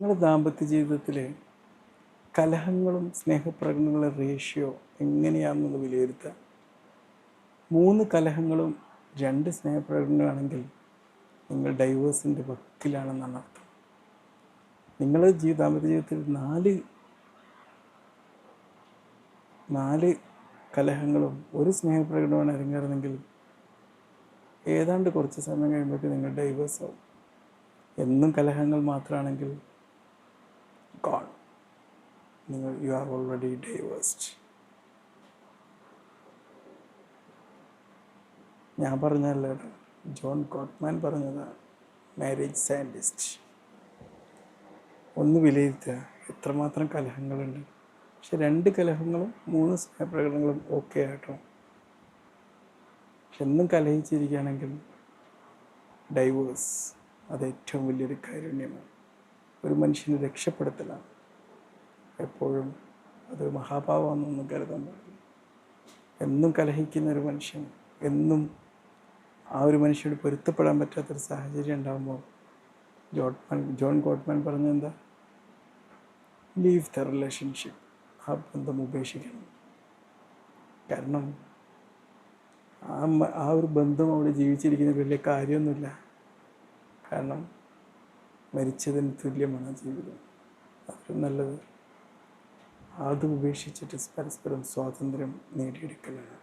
നിങ്ങളുടെ ദാമ്പത്യ ജീവിതത്തിൽ കലഹങ്ങളും സ്നേഹപ്രകടനങ്ങളും റേഷ്യോ എങ്ങനെയാണെന്നത് വിലയിരുത്തുക. മൂന്ന് കലഹങ്ങളും രണ്ട് സ്നേഹപ്രകടനമാണെങ്കിൽ നിങ്ങൾ ഡൈവേഴ്സിന്റെ വക്കിലാണെന്നാണ് അർത്ഥം. നിങ്ങൾ ജീവിത ദാമ്പത്യ ജീവിതത്തിൽ നാല് നാല് കലഹങ്ങളും ഒരു സ്നേഹപ്രകടനമാണ് അരങ്ങേറുന്നെങ്കിൽ ഏതാണ്ട് കുറച്ച് സമയം കഴിയുമ്പോഴേക്കും നിങ്ങൾ ഡൈവേഴ്സ് ആവും. എന്നും കലഹങ്ങൾ മാത്രമാണെങ്കിൽ നിങ്ങൾ യു ആർ ഓൾറെഡി ഡൈവേഴ്സ്ഡ് ഞാൻ പറഞ്ഞല്ല ജോൺ കോട്ട്മാൻ പറഞ്ഞതാണ് മാരേജ് സയന്റിസ്റ്റ് ഒന്ന് വിലയിരുത്തുക എത്രമാത്രം കലഹങ്ങളുണ്ട്. പക്ഷെ രണ്ട് കലഹങ്ങളും മൂന്ന് സ്നേഹപ്രകടനങ്ങളും ഓക്കെ ആട്ടോ. പക്ഷെ എന്നും കലഹിച്ചിരിക്കുകയാണെങ്കിൽ ഡൈവേഴ്സ് അത് ഏറ്റവും വലിയൊരു കാരുണ്യമാണ്. ഒരു മനുഷ്യനെ രക്ഷപ്പെടുത്തലാണ്. എപ്പോഴും അത് മഹാഭാവമാണെന്നൊന്നും കരുതാൻ എന്നും കലഹിക്കുന്ന ഒരു മനുഷ്യൻ എന്നും ആ ഒരു മനുഷ്യനോട് പൊരുത്തപ്പെടാൻ പറ്റാത്തൊരു സാഹചര്യം ഉണ്ടാകുമ്പോൾ ജോട്ട്മാൻ ജോൺ ഗോട്ട്മാൻ പറഞ്ഞെന്താ? ലീവ് ദ റിലേഷൻഷിപ്പ് ആ ബന്ധം ഉപേക്ഷിക്കണം. കാരണം ആ ആ ഒരു ബന്ധം അവിടെ ജീവിച്ചിരിക്കുന്ന വലിയ കാര്യമൊന്നുമില്ല. കാരണം മരിച്ചതിന് തുല്യമാണ് ജീവിതം. അത്രയും നല്ലത്. അത് ഉപേക്ഷിച്ചിട്ട് പരസ്പരം സ്വാതന്ത്ര്യം നേടിയെടുക്കലാണ്.